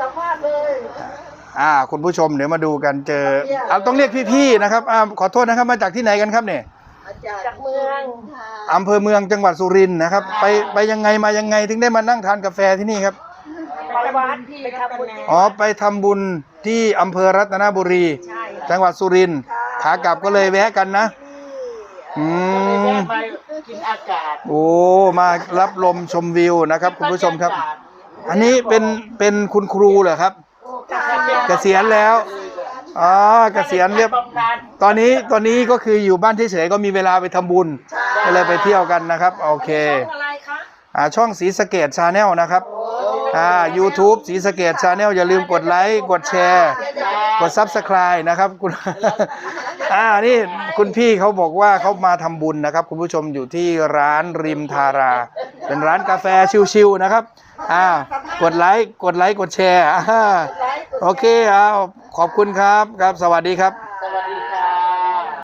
สัมภาษณ์เลยอ่า คุณผู้ชมเดี๋ยวมาดูกันเจอเอาต้องเรียกพี่ๆนะครับอ่าขอโทษนะครับมาจากที่ไหนกันครับเนี่ยจากเมืองอำเภอเมืองจังหวัดสุรินทร์นะครับ ไปไปยังไงมายังไงถึงได้มานั่งทานกาแฟที่นี่ครับไปวัดไปทำบุญอ๋อไปทำบุญที่อำเภอรัตนบุรีใช่จังหวัดสุรินทร์ขากลับก็เลยแวะกันนะอืมมากินอากาศโอ้มารับลมชมวิวนะครับ คุณผู้ชมครับ อันนี้เป็นเป็นคุณครูเหรอครับ เกษียณแล้วอ๋อเกษียณเรียบตอนนี้ตอนนี้ก็คืออยู่บ้านเฉยๆก็มีเวลาไปทำบุญก็เลยไปเที่ยวกันนะครับ โอเคอะไรคะอ่าช่องสีสะเกตชาแนลนะครับ อ่า YouTube สีสะเกตชาแนลอย่าลืมกดไลค์ กดแชร์ กด Subscribe นะครับคุณ อ่า นี่คุณพี่เขาบอกว่าเขามาทำบุญนะครับ คุณผู้ชมอยู่ที่ร้านริมทารา เป็นร้านกาแฟชิวๆนะครับ อ่า กดไลค์ กดไลค์ กดแชร์อ่าโอเคเอาขอบคุณครับ ครับ สวัสดีครับ